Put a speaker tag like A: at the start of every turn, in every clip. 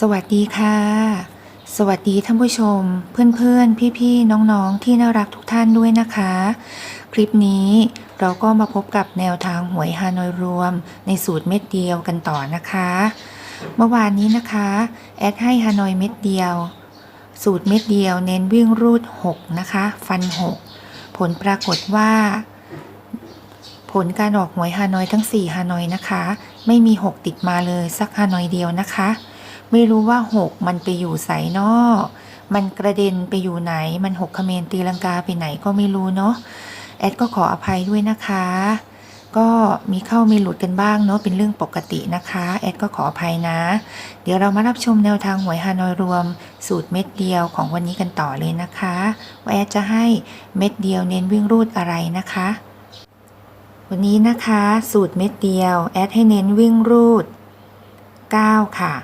A: สวัสดีค่ะ สวัสดีท่านผู้ชม เพื่อนๆ พี่ๆ น้องๆ ที่น่ารักทุกท่านด้วยนะคะ คลิปนี้เราก็มาพบกับแนวทางหวยฮานอยรวม ในสูตรเม็ดเดียวกันต่อนะคะ เมื่อวานนี้นะคะ แอดให้ฮานอยเม็ดเดียว สูตรเม็ดเดียวเน้นวิ่งรูด 6 นะคะ ฟัน 6 ผลปรากฏว่า ผลการออกหวยฮานอยทั้ง 4 ฮานอยนะคะ ไม่มี 6 ติดมาเลยสักฮานอยเดียวนะคะ ไม่รู้ว่า6มันไปอยู่ไสนอมันกระเด็นไปอยู่ไหน มันหกเขมรตีลังกาไปไหนก็ไม่รู้เนาะ แอดก็ขออภัยด้วยนะคะ ก็มีเข้ามีหลุดกันบ้างเนาะ เป็นเรื่องปกตินะคะ แอดก็ขออภัยนะ เดี๋ยวเรามารับชมแนวทางหวยฮานอยรวม สูตรเม็ดเดียวของวันนี้กันต่อเลยนะคะ ว่าแอดจะให้เม็ดเดียวเน้นวิ่งรูดอะไรนะคะ วันนี้นะคะ สูตรเม็ดเดียว แอดให้เน้นวิ่งรูด 9 ค่ะ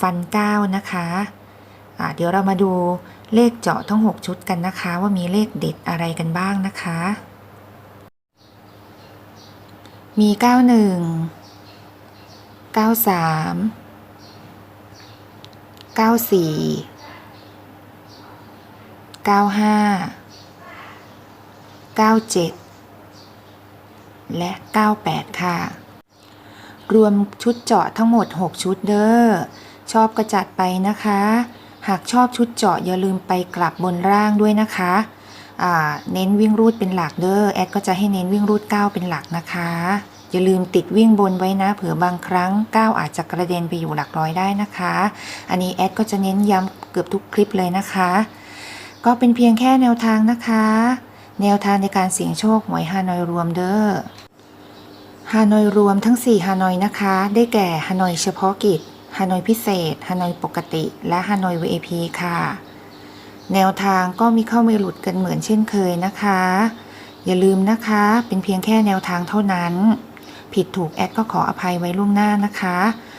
A: ฟัน 9 นะคะเดี๋ยวเรามาดูเลขเจาะทั้ง 6 ชุดกันนะคะ ว่ามีเลขเด็ดอะไรกันบ้างนะคะ มี 91 93 94 95 97 และ 98 ค่ะ รวมชุดเจาะทั้งหมด 6 ชุดเด้อ ชอบก็จัดไปนะคะ หากชอบชุดเจาะอย่าลืมไปกลับบนร่างด้วยนะคะเน้นวิ่งรูดเป็นหลักเด้อแอดก็จะให้เน้นวิ่งรูด 9 เป็นหลักนะคะ อย่าลืมติดวิ่งบนไว้นะเผื่อบางครั้ง 9 อาจจะกระเด็นไปอยู่หลักร้อยได้นะคะ อันนี้แอดก็จะเน้นย้ำเกือบทุกคลิปเลยนะคะ ก็เป็นเพียงแค่แนวทางนะคะ แนวทางในการเสี่ยงโชคหวยฮานอยรวมเด้อฮานอยรวมทั้ง 4 ฮานอยนะคะ ได้แก่ฮานอยเฉพาะกิจ ฮานอยพิเศษฮานอยปกติ และฮานอย VIP ค่ะ แนวทางก็มีเข้าไม่หลุดกันเหมือนเช่นเคยนะคะ อย่าลืมนะคะเป็นเพียงแค่แนวทางเท่านั้น ผิดถูกแอดก็ขออภัยไว้ล่วงหน้านะคะ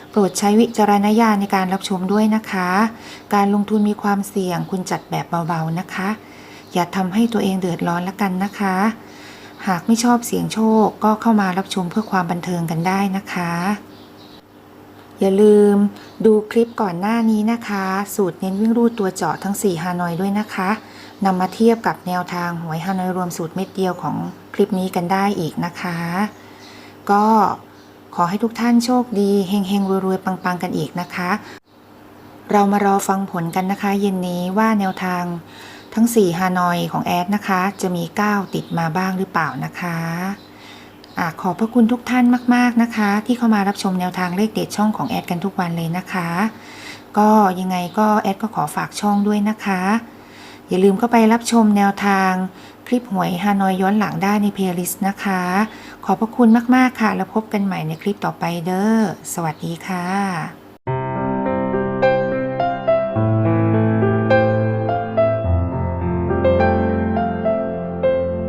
A: โปรดใช้วิจารณญาณในการรับชมด้วยนะคะ การลงทุนมีความเสี่ยงคุณจัดแบบเบาๆนะคะ อย่าทำให้ตัวเองเดือดร้อนละกันนะคะ หากไม่ชอบเสียงโชคก็เข้ามารับชมเพื่อความบันเทิงกันได้นะคะ อย่าลืมดูคลิปก่อนหน้านี้นะคะ สูตรเน้นวิ่งรูดตัวเจาะทั้ง 4 ฮานอยด้วยนะคะนำมาเทียบกับแนวทางหวยฮานอยรวมสูตรเม็ดเดียวของคลิปนี้กันได้อีกนะคะ ก็ขอให้ทุกท่านโชคดีเฮงๆรวยๆปังๆกันอีกนะคะ เรามารอฟังผลกันนะคะ เย็นนี้ว่าแนวทางทั้ง 4 ฮานอยของแอดนะคะ จะมี 9 ติดมาบ้างหรือเปล่านะคะ อขอบพระคุณทุกท่านมาก ๆนะคะ ที่เข้ามารับชมแนวทางเลขเด็ดช่องของแอดกันทุกวันเลยนะคะ ก็ยังไงก็แอดก็ขอฝากช่องด้วยนะคะ อย่าลืมเข้าไปรับชมแนวทางคลิปหวยฮานอยย้อนหลังได้ในเพลย์ลิสต์นะคะ ขอบพระคุณมาก ๆ ค่ะ แล้วพบกันใหม่ในคลิปต่อไปเด้อสวัสดีค่ะ